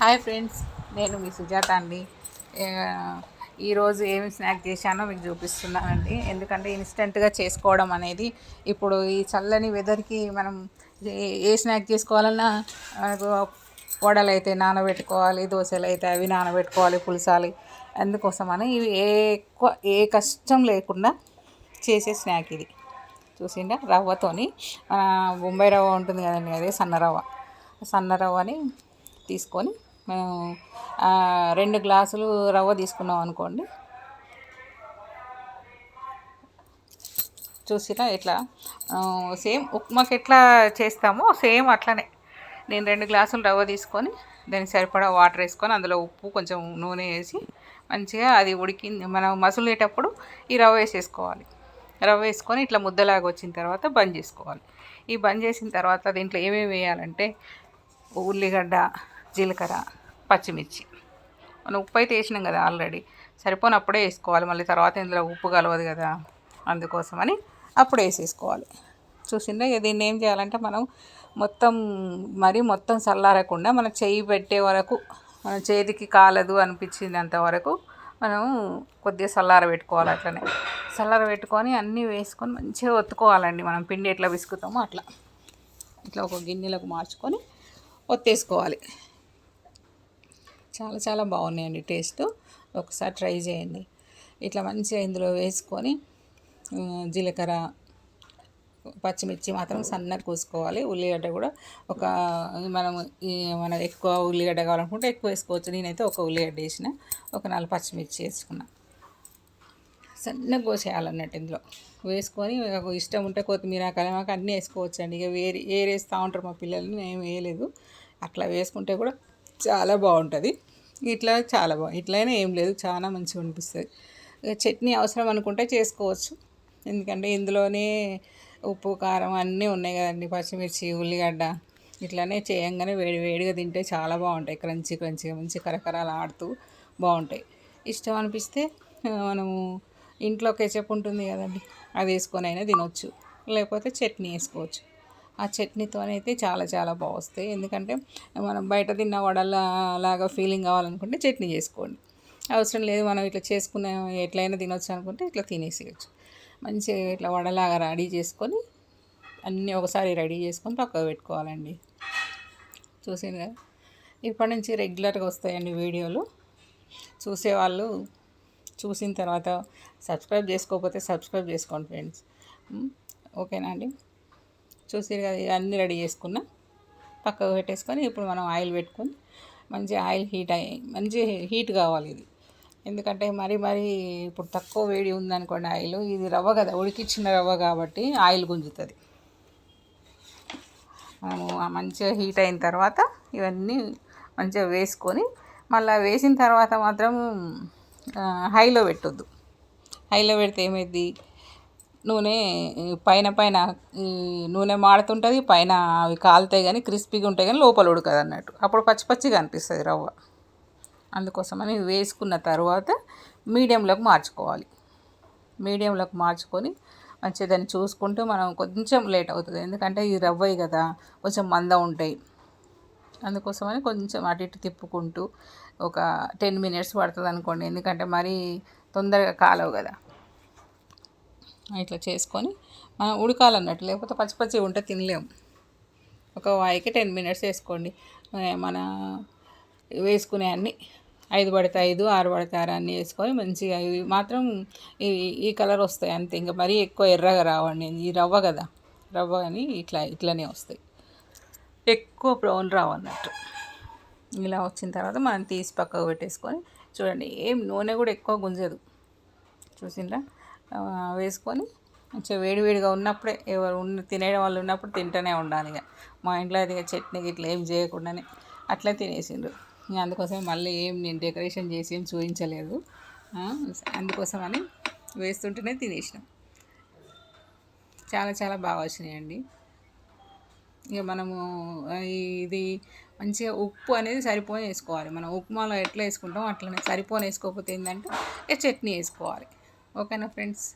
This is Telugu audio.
హాయ్ ఫ్రెండ్స్ నేను మీ సుజాత అండి. ఈరోజు ఏమి స్నాక్ చేశానో మీకు చూపిస్తున్నానండి. ఎందుకంటే ఇన్స్టెంట్గా చేసుకోవడం అనేది ఇప్పుడు ఈ చల్లని వెదర్కి మనం ఏ- స్నాక్ చేసుకోవాలన్నా మనకు వడలు అయితే నానబెట్టుకోవాలి దోశలు అయితే అవి నానబెట్టుకోవాలి పులిసాలి. అందుకోసమని ఇవి ఏ ఎక్కువ ఏ కష్టం లేకుండా చేసే స్నాక్ ఇది. చూసిండా రవ్వతోని మన బొంబాయి రవ్వ ఉంటుంది కదండి అదే సన్న రవ్వ. సన్న రవ్వని తీసుకొని మేము రెండు గ్లాసులు రవ్వ తీసుకున్నాం అనుకోండి. చూసినా ఇట్లా సేమ్ ఉప్మాకి ఎట్లా చేస్తామో సేమ్ అట్లనే. నేను రెండు గ్లాసులు రవ్వ తీసుకొని దానికి సరిపడా వాటర్ వేసుకొని అందులో ఉప్పు కొంచెం నూనె వేసి మంచిగా అది ఉడికింది మనం మసులేటప్పుడు ఈ రవ్వ వేసేసుకోవాలి. రవ్వ వేసుకొని ఇట్లా ముద్దలాగా వచ్చిన తర్వాత బంద్ చేసుకోవాలి. ఈ బంద్ చేసిన తర్వాత దీంట్లో ఏమేమి వేయాలంటే ఉల్లిగడ్డ జీలకర్ర పచ్చిమిర్చి. మనం ఉప్పు అయితే వేసినాం కదా ఆల్రెడీ. సరిపోనప్పుడే వేసుకోవాలి. మళ్ళీ తర్వాత ఇందులో ఉప్పు కలవదు కదా. అందుకోసమని అప్పుడు వేసేసుకోవాలి. చూసిందా దీన్ని ఏం చేయాలంటే మనం మొత్తం మరి మొత్తం చల్లారకుండా మనం చేయి పెట్టే వరకు మన చేతికి కాలదు అనిపించినంత వరకు మనం కొద్దిగా చల్లార పెట్టుకోవాలి అట్లనే. చల్లార పెట్టుకొని అన్నీ వేసుకొని మంచిగా ఒత్తుకోవాలండి మనం. పిండి ఎట్లా విసుకుతామో అట్లా. ఇట్లా ఒక గిన్నెలకు మార్చుకొని ఒత్తేసుకోవాలి. చాలా చాలా బాగున్నాయండి టేస్ట్. ఒకసారి ట్రై చేయండి. ఇట్లా మంచిగా ఇందులో వేసుకొని జీలకర్ర పచ్చిమిర్చి మాత్రం సన్నగా కోసుకోవాలి. ఉల్లిగడ్డ కూడా ఒక మనం మనం మన ఎక్కువ ఉల్లిగడ్డ కావాలనుకుంటే ఎక్కువ వేసుకోవచ్చు. నేనైతే ఒక ఉల్లిగడ్డ వేసిన ఒక నాలుగు పచ్చిమిర్చి వేసుకున్నా. సన్నగా కోసేయాలన్నట్టు ఇందులో. వేసుకొని ఇష్టం ఉంటే కొత్తిమీర కరివేపాకు అన్నీ వేసుకోవచ్చు అండి ఇక వేరే వేరేస్తూ ఉంటారు మా పిల్లల్ని మేము వేయలేదు. అట్లా వేసుకుంటే కూడా చాలా బాగుంటుంది. ఇట్లా చాలా బాగుంది ఇట్లయినా ఏం లేదు చాలా మంచిగా అనిపిస్తుంది. చట్నీ అవసరం అనుకుంటే చేసుకోవచ్చు. ఎందుకంటే ఇందులోనే ఉప్పు కారం అన్నీ ఉన్నాయి కదండి. పచ్చిమిర్చి ఉల్లిగడ్డ ఇట్లానే చేయంగానే వేడి వేడిగా తింటే చాలా బాగుంటాయి. క్రంచి క్రంచిగా మంచి కరకరాలు ఆడుతూ బాగుంటాయి. ఇష్టం అనిపిస్తే మనము ఇంట్లో కెచప్ ఉంటుంది కదండి అది వేసుకొని అయినా తినొచ్చు. లేకపోతే చట్నీ వేసుకోవచ్చు. ఆ చట్నీతోనైతే చాలా చాలా బాగొస్తాయి. ఎందుకంటే మనం బయట తిన్న వడలాగా ఫీలింగ్ కావాలనుకుంటే చట్నీ చేసుకోండి. అవసరం లేదు మనం ఇట్లా చేసుకున్న ఎట్లయినా తినొచ్చు అనుకుంటే ఇట్లా తినేసేయచ్చు. మంచిగా ఇట్లా వడలాగా రెడీ చేసుకొని అన్నీ ఒకసారి రెడీ చేసుకొని పక్కకు పెట్టుకోవాలండి. చూసింది కదా? ఇప్పటి నుంచి రెగ్యులర్గా వస్తాయండి వీడియోలు. చూసేవాళ్ళు చూసిన తర్వాత సబ్స్క్రైబ్ చేసుకోకపోతే సబ్స్క్రైబ్ చేసుకోండి ఫ్రెండ్స్. ఓకేనా అండి? చూసారు కదా అన్నీ రెడీ చేసుకున్నా. పక్కకు పెట్టేసుకొని ఇప్పుడు మనం ఆయిల్ పెట్టుకొని మంచి ఆయిల్ హీట్ అయ్యి మంచి హీట్ కావాలి ఇది. ఎందుకంటే మరి మరి ఇప్పుడు తక్కువ వేడి ఉందనుకోండి ఆయిల్ ఇది రవ్వ కదా ఉడికిచ్చిన రవ్వ కాబట్టి ఆయిల్ గుంజుతుంది. మనము మంచిగా హీట్ అయిన తర్వాత ఇవన్నీ మంచిగా వేసుకొని మళ్ళీ వేసిన తర్వాత మాత్రం హైలో పెట్టొద్దు. హైలో పెడితే ఏమైంది నూనె పైన పైన నూనె మాడుతుంటుంది పైన అవి కాలుతాయి కానీ క్రిస్పీగా ఉంటాయి కానీ లోపల ఉడకదు అన్నట్టు. అప్పుడు పచ్చి పచ్చిగా అనిపిస్తుంది రవ్వ. అందుకోసమని వేసుకున్న తర్వాత మీడియంలోకి మార్చుకోవాలి. మీడియంలోకి మార్చుకొని మంచిగా దాన్ని చూసుకుంటూ మనం కొంచెం లేట్ అవుతుంది. ఎందుకంటే ఈ రవ్వయి కదా కొంచెం మంద ఉంటాయి. అందుకోసమని కొంచెం అటు ఇటు తిప్పుకుంటూ ఒక టెన్ మినిట్స్ పడుతుంది అనుకోండి ఎందుకంటే మరీ తొందరగా కాలవు కదా. ఇట్లా చేసుకొని మనం ఉడకాలన్నట్టు లేకపోతే పచ్చి పచ్చి ఉంటే తినలేము ఒక వాయికి టెన్ మినిట్స్ వేసుకోండి. మన వేసుకునే అన్ని ఐదు పడితే ఐదు ఆరు పడితే ఆరు అన్నీ వేసుకొని మంచిగా ఇవి మాత్రం ఈ ఈ కలర్ వస్తాయి అంతే. ఇంకా మరీ ఎక్కువ ఎర్రగా రావండి. ఈ రవ్వ కదా రవ్వ అని ఇట్లా ఇట్లనే వస్తాయి. ఎక్కువ బ్రౌన్ రావన్నట్టు. ఇలా వచ్చిన తర్వాత మనం తీసి పక్కకు పెట్టేసుకొని చూడండి. ఏం నూనె కూడా ఎక్కువ గుంజదు. చూసిండ్రా? వేసుకొని మంచిగా వేడివేడిగా ఉన్నప్పుడే ఎవరు ఉన్న తినే వాళ్ళు ఉన్నప్పుడు తింటూనే ఉండాలి ఇక. మా ఇంట్లో అది చట్నీ ఇట్లా ఏం చేయకుండానే అట్లే తినేసిండ్రు. ఇంకా అందుకోసం మళ్ళీ ఏం నేను డెకరేషన్ చేసి ఏం చూపించలేదు. అందుకోసం అందుకోసమని వేస్తుంటేనే తినేసినాం. చాలా చాలా బాగా వచ్చినాయండి. ఇక మనము ఇది మంచిగా ఉప్పు అనేది సరిపోని వేసుకోవాలి. మనం ఉప్మాలో ఎట్లా వేసుకుంటాం అట్లనే సరిపోని వేసుకోకపోతే ఏంటంటే ఇక చట్నీ వేసుకోవాలి. ఓకేనా ఫ్రెండ్స్?